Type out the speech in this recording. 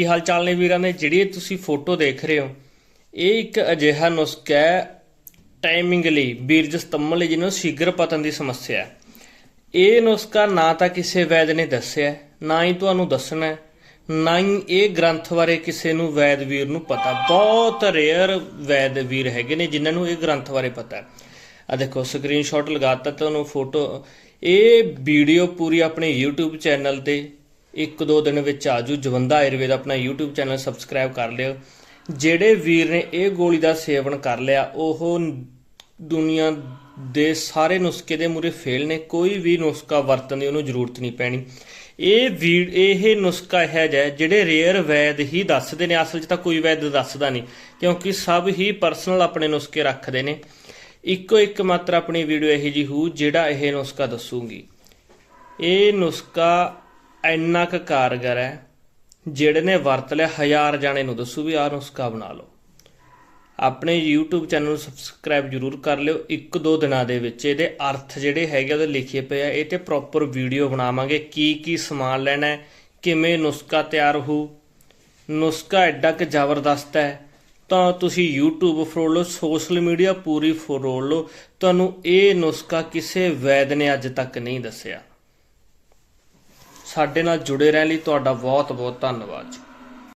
ਕੀ ਹਾਲ ਚਾਲ ਨੇ ਵੀਰਾਂ ਨੇ ਜਿਹੜੀ ਤੁਸੀਂ ਫੋਟੋ ਦੇਖ ਰਹੇ ਹੋ, ਇਹ ਇੱਕ ਅਜਿਹਾ ਨੁਸਖਾ ਹੈ ਟਾਈਮਿੰਗ ਲਈ ਬੀਰਜ ਸਤੰਭਨ ਲਈ, ਜਿਹਨੂੰ ਸ਼ੀਘਰ ਪਤਨ ਦੀ ਸਮੱਸਿਆ ਹੈ। ਇਹ ਨੁਸਖਾ ਨਾ ਤਾਂ ਕਿਸੇ ਵੈਦ ਨੇ ਦੱਸਿਆ ਨਾ ਹੀ ਤੁਹਾਨੂੰ ਦੱਸਣਾ ਨਾ ਹੀ ਇਹ ਗ੍ਰੰਥ ਬਾਰੇ ਕਿਸੇ ਨੂੰ ਵੈਦ ਵੀਰ ਨੂੰ ਪਤਾ। ਬਹੁਤ ਰੇਅਰ ਵੈਦ ਵੀਰ ਹੈਗੇ ਨੇ, ਜਿਨ੍ਹਾਂ ਨੂੰ ਇਹ ਗ੍ਰੰਥ ਬਾਰੇ ਪਤਾ ਹੈ। ਆ ਦੇਖੋ ਸਕਰੀਨਸ਼ਾਟ ਲਗਾਤਾ ਤੁਹਾਨੂੰ ਫੋਟੋ। ਇਹ ਵੀਡੀਓ ਪੂਰੀ ਆਪਣੇ YouTube ਚੈਨਲ ਤੇ ਇੱਕ ਦੋ ਦਿਨ ਵਿੱਚ ਆਜੂ। ਜਵੰਦਾ ਆਯੁਰਵੇਦ ਆਪਣਾ YouTube ਚੈਨਲ ਸਬਸਕ੍ਰਾਈਬ ਕਰ ਲਿਓ। ਜਿਹੜੇ ਵੀਰ ਨੇ ਇਹ ਗੋਲੀ ਦਾ ਸੇਵਨ ਕਰ ਲਿਆ, ਉਹ ਦੁਨੀਆ ਦੇ ਸਾਰੇ ਨੁਸਖੇ ਦੇ ਮੂਰੇ ਫੇਲ ਨੇ। ਕੋਈ ਵੀ ਨੁਸਖਾ ਵਰਤਣ ਦੀ ਉਹਨੂੰ ਜ਼ਰੂਰਤ ਨਹੀਂ ਪੈਣੀ। ਇਹ ਵੀ ਇਹ ਨੁਸਖਾ ਹੈ ਜਿਹਾ ਜਿਹੜੇ ਰੇਅਰ ਵੈਦ ਹੀ ਦੱਸਦੇ ਨੇ। ਅਸਲ 'ਚ ਤਾਂ ਕੋਈ ਵੈਦ ਦੱਸਦਾ ਨਹੀਂ, ਕਿਉਂਕਿ ਸਭ ਹੀ ਪਰਸਨਲ ਆਪਣੇ ਨੁਸਖੇ ਰੱਖਦੇ ਨੇ। ਇੱਕੋ ਇੱਕ ਮਾਤਰ ਆਪਣੀ ਵੀਡੀਓ ਇਹੀ ਜੀ ਹੂ ਜਿਹੜਾ ਇਹ ਨੁਸਖਾ ਦੱਸੂਗੀ। ਇਹ ਨੁਸਖਾ ਇੰਨਾ ਕੁ ਕਾਰਗਰ ਹੈ, ਜਿਹੜੇ ਨੇ ਵਰਤ ਲਿਆ ਹਜ਼ਾਰ ਜਾਣੇ ਨੂੰ, ਦੱਸੂ ਵੀ ਆਹ ਨੁਸਖਾ ਬਣਾ ਲਓ। ਆਪਣੇ YouTube ਚੈਨਲ ਨੂੰ ਸਬਸਕ੍ਰਾਈਬ ਜਰੂਰ ਕਰ ਲਿਓ। ਇੱਕ ਦੋ ਦਿਨਾਂ ਦੇ ਵਿੱਚ ਇਹਦੇ ਅਰਥ ਜਿਹੜੇ ਹੈਗੇ ਉਹਦੇ ਲਿਖੇ ਪਏ ਆ। ਇਹ ਤੇ ਪ੍ਰੋਪਰ ਵੀਡੀਓ ਬਣਾਵਾਂਗੇ, ਕੀ ਕੀ ਸਮਾਨ ਲੈਣਾ ਹੈ, ਕਿਵੇਂ ਨੁਸਖਾ ਤਿਆਰ ਹੋ ਨੁਸਖਾ ਐਡਾ ਕਿ ਜ਼ਬਰਦਸਤ ਹੈ। ਤਾਂ ਤੁਸੀਂ YouTube ਫਰੋਲ ਲਓ ਸੋਸ਼ਲ ਮੀਡੀਆ ਪੂਰੀ ਫਰੋਲ ਲਓ। ਤੁਹਾਨੂੰ ਇਹ ਨੁਸਖਾ ਕਿਸੇ ਵੈਦ ਨੇ ਅੱਜ ਤੱਕ ਨਹੀਂ ਦੱਸਿਆ। ਸਾਡੇ ਨਾਲ ਜੁੜੇ ਰਹਿਣ ਲਈ ਤੁਹਾਡਾ ਬਹੁਤ ਬਹੁਤ ਧੰਨਵਾਦ ਜੀ।